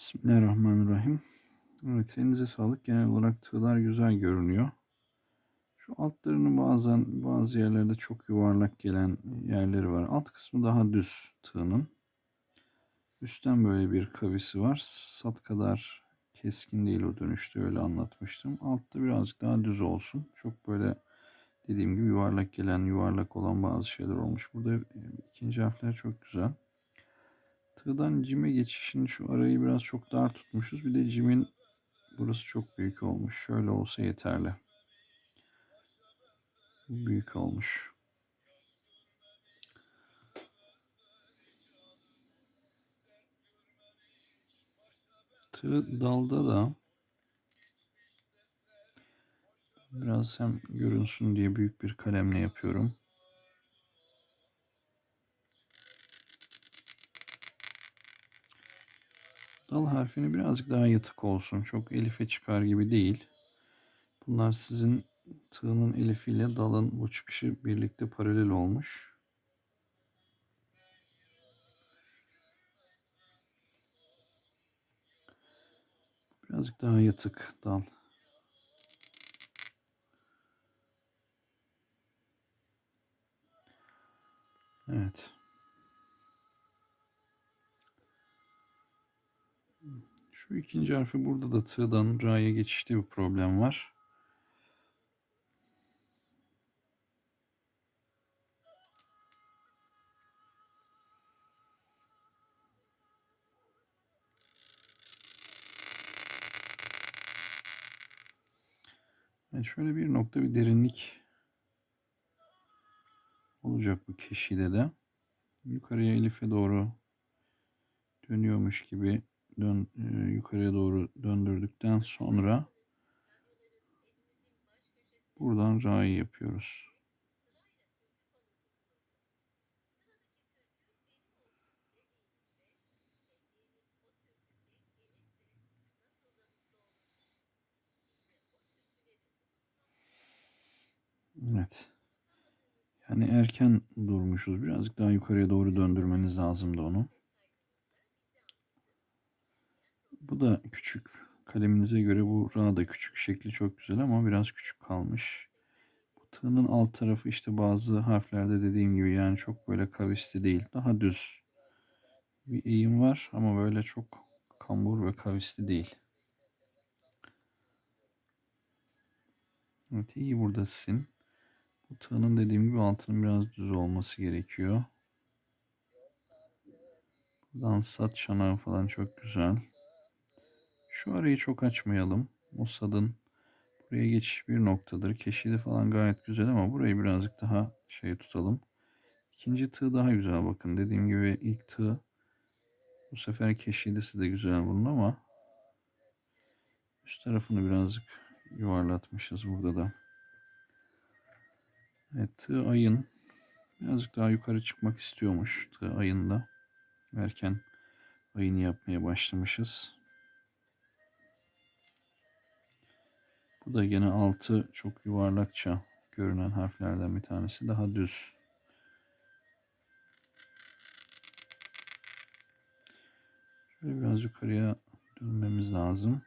Bismillahirrahmanirrahim. Evet, elinize sağlık. Genel olarak tığlar güzel görünüyor. Şu altlarının bazen bazı yerlerde çok yuvarlak gelen yerleri var. Alt kısmı daha düz tığının. Üstten böyle bir kavisi var. Sat kadar keskin değil o dönüşte öyle anlatmıştım. Altta birazcık daha düz olsun. Çok böyle dediğim gibi yuvarlak gelen, yuvarlak olan bazı şeyler olmuş. Burada ikinci harfler çok güzel. Tığdan cime geçişini şu arayı biraz çok dar tutmuşuz. Bir de cimin burası çok büyük olmuş. Şöyle olsa yeterli. Büyük olmuş. Tığ dalda da biraz hem görünsün diye büyük bir kalemle yapıyorum. Dal harfini birazcık daha yatık olsun. Çok elife çıkar gibi değil. Bunlar sizin tığının elifiyle dalın bu çıkışı birlikte paralel olmuş. Birazcık daha yatık dal. Evet. Şu ikinci harfi burada da tığdan ra'ya geçişte bir problem var. Evet, şöyle bir nokta bir derinlik olacak bu keşide de. Yukarıya elife doğru dönüyormuş gibi dön, e, yukarıya doğru döndürdükten sonra buradan ra'yı yapıyoruz. Evet. Yani erken durmuşuz. Birazcık daha yukarıya doğru döndürmeniz lazımdı onu. Da küçük. Kaleminize göre bu rana da küçük. Şekli çok güzel ama biraz küçük kalmış. Bu tığının alt tarafı işte bazı harflerde dediğim gibi yani çok böyle kavisli değil. Daha düz bir eğim var ama böyle çok kambur ve kavisli değil. Evet iyi burada. Bu tığının dediğim gibi altının biraz düz olması gerekiyor. Buradan sat çanağı falan çok güzel. Şu arayı çok açmayalım. O sadın buraya geçiş bir noktadır. Keşidi falan gayet güzel ama burayı birazcık daha şey tutalım. İkinci tığ daha güzel bakın. Dediğim gibi ilk tığ bu sefer keşidisi de güzel bunun ama üst tarafını birazcık yuvarlatmışız burada da. Evet tığ ayın birazcık daha yukarı çıkmak istiyormuş tığ ayında. Erken ayını yapmaya başlamışız. Bu da gene altı çok yuvarlakça görünen harflerden bir tanesi. Daha düz. Şöyle biraz yukarıya dönmemiz lazım.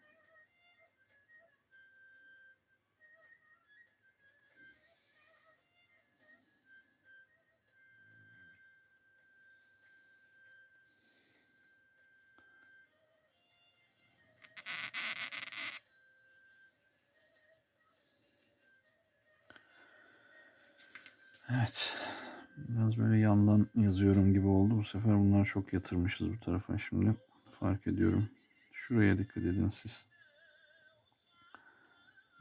Evet. Biraz böyle yandan yazıyorum gibi oldu. Bu sefer bunlar çok yatırmışız bu tarafa şimdi. Fark ediyorum. Şuraya dikkat edin siz.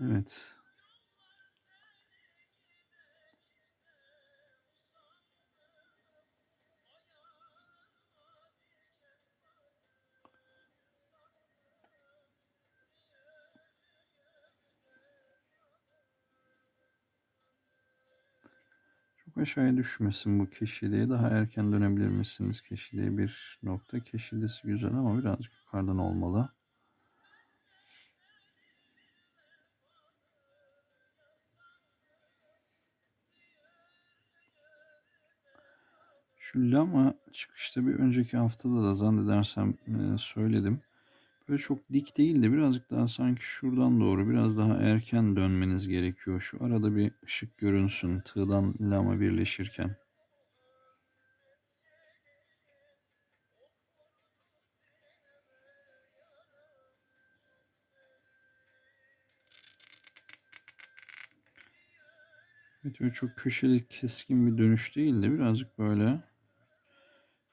Evet. Aşağıya düşmesin bu keşideye. Daha erken dönebilir misiniz? Keşideye bir nokta. Keşidesi güzel ama birazcık yukarıdan olmalı. Şu lama çıkışta bir önceki haftada da zannedersem söyledim. Böyle çok dik değil de birazcık daha sanki şuradan doğru biraz daha erken dönmeniz gerekiyor. Şu arada bir ışık görünsün tığdan lama birleşirken. Evet çok köşeli keskin bir dönüş değil de birazcık böyle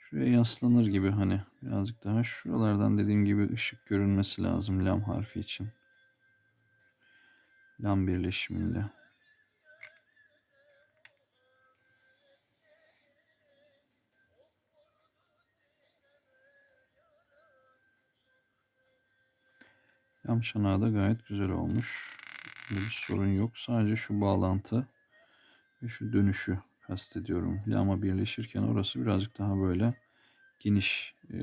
şuraya yaslanır gibi hani birazcık daha şuralardan dediğim gibi ışık görünmesi lazım lam harfi için. Lam birleşiminde. Lam şanağı da gayet güzel olmuş. Bir sorun yok. Sadece şu bağlantı ve şu dönüşü kastediyorum. Lama birleşirken orası birazcık daha böyle geniş e,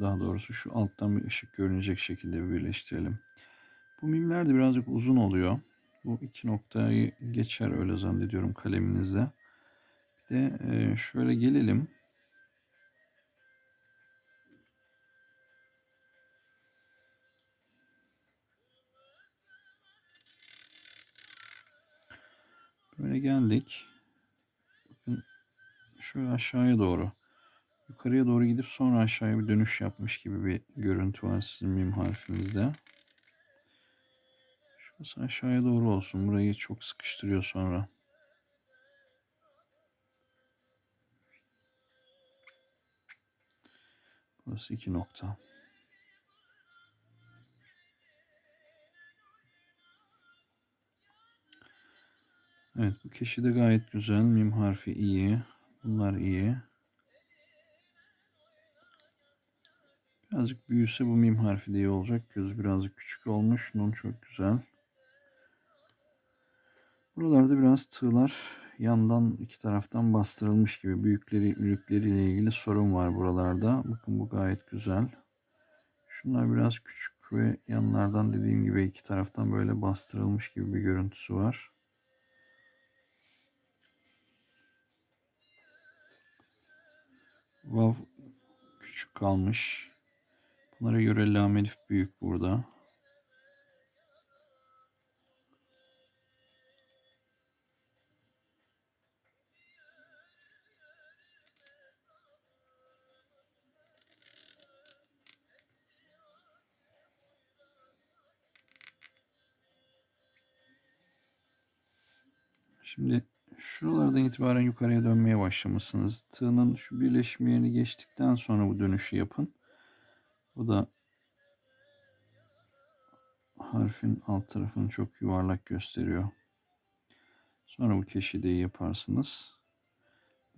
daha doğrusu şu alttan bir ışık görünecek şekilde bir birleştirelim. Bu mimler de birazcık uzun oluyor. Bu iki noktayı geçer öyle zannediyorum kaleminizde. Bir de e, şöyle gelelim. Böyle geldik. Şöyle aşağıya doğru. Yukarıya doğru gidip sonra aşağıya bir dönüş yapmış gibi bir görüntü var sizin mim harfinizde. Şurası aşağıya doğru olsun. Burayı çok sıkıştırıyor sonra. Burası iki nokta. Evet bu keşi de gayet güzel. Mim harfi iyi. Bunlar iyi. Birazcık büyüse bu mim harfi de iyi olacak. Göz birazcık küçük olmuş. Nun çok güzel. Buralarda biraz tığlar yandan iki taraftan bastırılmış gibi. Büyükleri, büyükleriyle ilgili sorun var buralarda. Bakın bu gayet güzel. Şunlar biraz küçük ve yanlardan dediğim gibi iki taraftan böyle bastırılmış gibi bir görüntüsü var. Vav küçük kalmış. Bunlara göre elif büyük burada. Şimdi şuralardan itibaren yukarıya dönmeye başlamışsınız. Tığının şu birleşim yerini geçtikten sonra bu dönüşü yapın. Bu da harfin alt tarafını çok yuvarlak gösteriyor. Sonra bu keşideyi yaparsınız.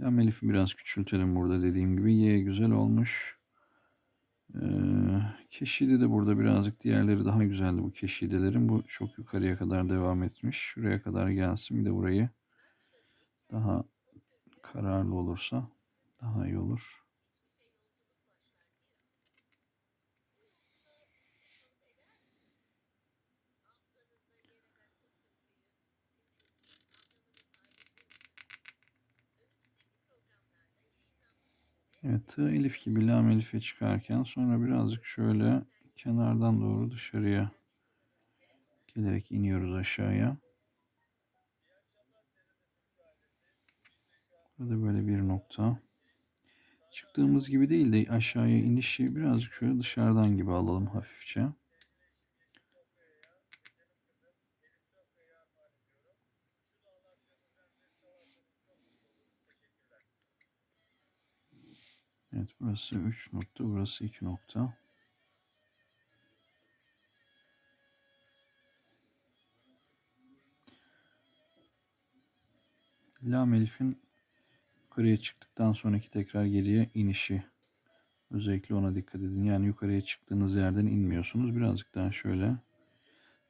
Lam elifi biraz küçültelim burada dediğim gibi. Y güzel olmuş. Ee, keşide de burada birazcık diğerleri daha güzeldi bu keşidelerin. Bu çok yukarıya kadar devam etmiş. Şuraya kadar gelsin. Bir de burayı daha kararlı olursa daha iyi olur. Evet tığ elif gibi lam elife çıkarken sonra birazcık şöyle kenardan doğru dışarıya gelerek iniyoruz aşağıya. Burada böyle bir nokta. Çıktığımız gibi değil de aşağıya inişi birazcık şöyle dışarıdan gibi alalım hafifçe. Evet burası 3 nokta, burası 2 nokta. Lam elifin yukarıya çıktıktan sonraki tekrar geriye inişi. Özellikle ona dikkat edin. Yani yukarıya çıktığınız yerden inmiyorsunuz. Birazcık daha şöyle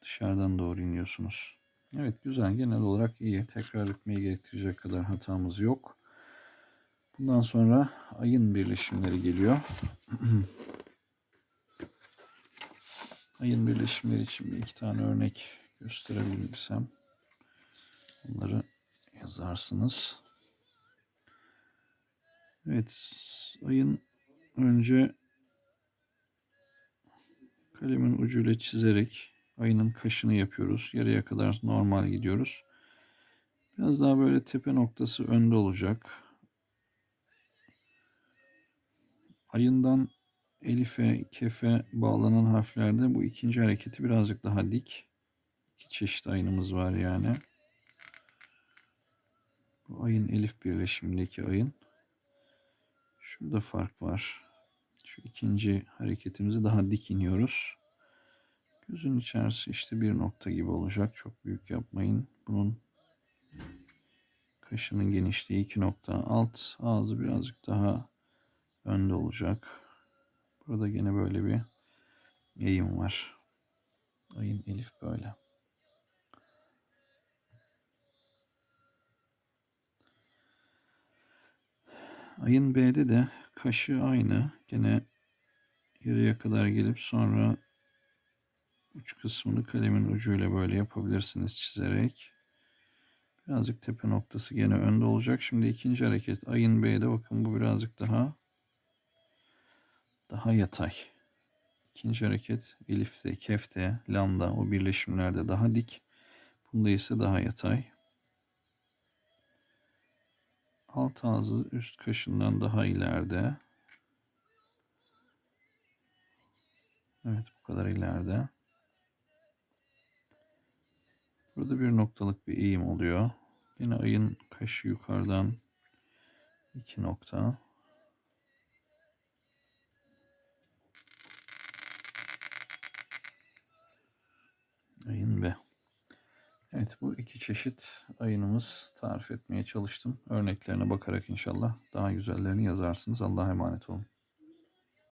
dışarıdan doğru iniyorsunuz. Evet güzel. Genel olarak iyi. Tekrar etmeyi gerektirecek kadar hatamız yok. Bundan sonra ayın birleşimleri geliyor. ayın birleşimleri için bir iki tane örnek gösterebilirsem onları yazarsınız. Evet ayın önce Kalemin ucuyla çizerek ayının kaşını yapıyoruz. Yarıya kadar normal gidiyoruz. Biraz daha böyle tepe noktası önde olacak. Ayından elife, kefe bağlanan harflerde bu ikinci hareketi birazcık daha dik. İki çeşit ayınımız var yani. Bu ayın elif birleşimindeki ayın. Şurada fark var. Şu ikinci hareketimizi daha dik iniyoruz. Gözün içerisi işte bir nokta gibi olacak. Çok büyük yapmayın. Bunun kaşının genişliği iki nokta. Alt ağzı birazcık daha önde olacak. Burada gene böyle bir eğim var. Ayın elif böyle. Ayın B'de de kaşı aynı. Gene yarıya kadar gelip sonra uç kısmını kalemin ucuyla böyle yapabilirsiniz çizerek. Birazcık tepe noktası gene önde olacak. Şimdi ikinci hareket ayın B'de bakın bu birazcık daha daha yatay. İkinci hareket elifte, kefte, lambda o birleşimlerde daha dik. Bunda ise daha yatay. Alt ağzı üst kaşından daha ileride. Evet bu kadar ileride. Burada bir noktalık bir eğim oluyor. Yine ayın kaşı yukarıdan iki nokta. Ayın B. Evet bu iki çeşit ayınımız tarif etmeye çalıştım. Örneklerine bakarak inşallah daha güzellerini yazarsınız. Allah'a emanet olun.